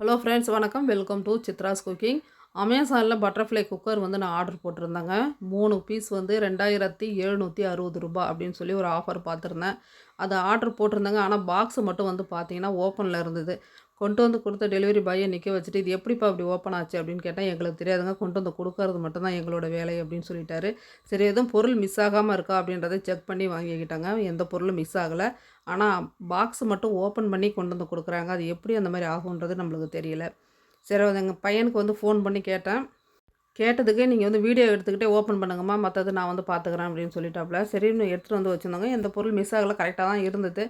Hello friends வணக்கம் welcome to Chitra's cooking அமேசானில் butterfly cooker வந்து நான் ஆர்டர் போட்டிருந்தேங்க. மூணு பீஸ் வந்து ரெண்டாயிரத்தி எழுநூற்றி அறுபது ரூபாய் அப்படின்னு சொல்லி ஒரு ஆஃபர் பார்த்துருந்தேன். அதை ஆர்டர் போட்டிருந்தேங்க. ஆனால் பாக்ஸு மட்டும் வந்து பார்த்தீங்கன்னா ஓப்பனில் இருந்தது. கொண்டு வந்து கொடுத்த டெலிவரி பாயை நிற்க வச்சுட்டு இது எப்படிப்பா அப்படி ஓப்பன் ஆச்சு? அப்படின்னு கேட்டால் எங்களுக்கு தெரியாதுங்க. கொண்டு வந்து கொடுக்கறது மட்டும்தான் எங்களோட வேலை அப்படின்னு சொல்லிட்டாரு. சரி எதுவும் பொருள் மிஸ் ஆகாமல் இருக்கா அப்படின்றத செக் பண்ணி வாங்கிக்கிட்டாங்க. எந்த பொருளும் மிஸ் ஆகலை. ஆனால் பாக்ஸ் மட்டும் ஓப்பன் பண்ணி கொண்டு வந்து கொடுக்குறாங்க. அது எப்படி அந்த மாதிரி ஆகுன்றது நம்மளுக்கு தெரியல. சரி எங்கள் பையனுக்கு வந்து ஃபோன் பண்ணி கேட்டேன். கேட்டதுக்கு நீங்கள் வந்து வீடியோ எடுத்துக்கிட்டே ஓப்பன் பண்ணுங்கம்மா மற்றது நான் வந்து பார்த்துக்குறேன் அப்படின்னு சொல்லிட்டாப்புல சரின்னு எடுத்துகிட்டு வந்து வச்சுருந்தாங்க. எந்த பொருள் மிஸ் ஆகலை கரெக்டாக தான் இருந்தது.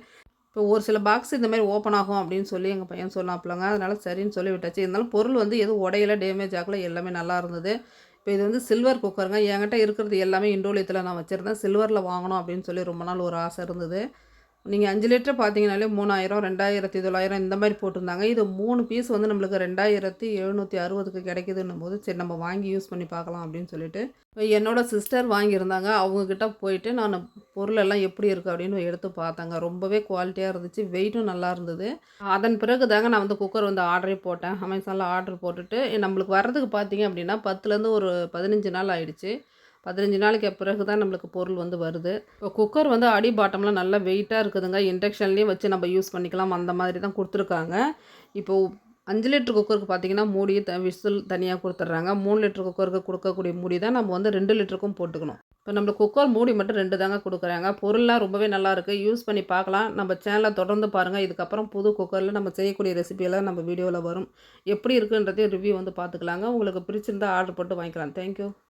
இப்போ ஒரு சில பாக்ஸ் இந்த மாதிரி ஓப்பன் ஆகும் அப்படின்னு சொல்லி எங்கள் பையன் சொன்னாப்புலங்க அதனால் சரின்னு சொல்லி விட்டாச்சு. இருந்தாலும் பொருள் வந்து எதுவும் உடையில டேமேஜ் ஆகல எல்லாமே நல்லா இருந்தது. இப்போ இது வந்து சில்வர் குக்கருங்க என்கிட்ட இருக்கிறது எல்லாமே இண்டோலியத்தில் நான் வச்சுருந்தேன். சில்வரில் வாங்கணும் அப்படின்னு சொல்லி ரொம்ப நாள் ஒரு ஆசை இருந்தது. நீங்கள் அஞ்சு லிட்டர் பார்த்தீங்கனாலே மூணாயிரம் ரெண்டாயிரத்தி தொள்ளாயிரம் இந்த மாதிரி போட்டிருந்தாங்க. இது மூணு பீஸ் வந்து நம்மளுக்கு ரெண்டாயிரத்தி எழுநூற்றி அறுபதுக்கு கிடைக்குதுன்னும் போது சரி நம்ம வாங்கி யூஸ் பண்ணி பார்க்கலாம் அப்படின்னு சொல்லிட்டு என்னோடய சிஸ்டர் வாங்கியிருந்தாங்க. அவங்கக்கிட்ட போயிட்டு நான் பொருளெல்லாம் எப்படி இருக்குது அப்படின்னு எடுத்து பார்த்தாங்க. ரொம்பவே குவாலிட்டியாக இருந்துச்சு. வெயிட்டும் நல்லா இருந்தது. அதன் பிறகு தாங்க நான் வந்து குக்கர் வந்து ஆர்டரே போட்டேன். அமேசானில் ஆர்டர் போட்டுட்டு நம்மளுக்கு வர்றதுக்கு பார்த்தீங்க அப்படின்னா பத்துலேருந்து ஒரு பதினஞ்சு நாள் ஆயிடுச்சு. பதினஞ்சு நாளைக்கு பிறகு தான் நம்மளுக்கு பொருள் வந்து வருது. இப்போ குக்கர் வந்து அடி பாட்டம்லாம் நல்லா வெயிட்டாக இருக்குதுங்க. இண்டக்ஷன்லேயும் வச்சு நம்ம யூஸ் பண்ணிக்கலாம். அந்த மாதிரி தான் கொடுத்துருக்காங்க. இப்போது அஞ்சு லிட்டர் குக்கருக்கு பார்த்தீங்கன்னா மூடி த விசில் தனியாக கொடுத்துட்றாங்க. மூணு லிட்டர் குக்கருக்கு கொடுக்கக்கூடிய மூடி தான் நம்ம வந்து ரெண்டு லிட்டருக்கும் போட்டுக்கணும். இப்போ நம்ம குக்கர் மூடி மட்டும் ரெண்டு தாங்க கொடுக்குறாங்க. பொருள்லாம் ரொம்பவே நல்லாயிருக்கு யூஸ் பண்ணி பார்க்கலாம். நம்ம சேனலை தொடர்ந்து பாருங்கள் இதுக்கப்புறம் புது குக்கரில் நம்ம செய்யக்கூடிய ரெசிபியெல்லாம் நம்ம வீடியோவில் வரும். எப்படி இருக்குன்றதையும் ரிவ்யூ வந்து பார்த்துக்கலாங்க. உங்களுக்கு பிடிச்சிருந்தா ஆர்டர் போட்டு வாங்கிக்கலாம். தேங்க்யூ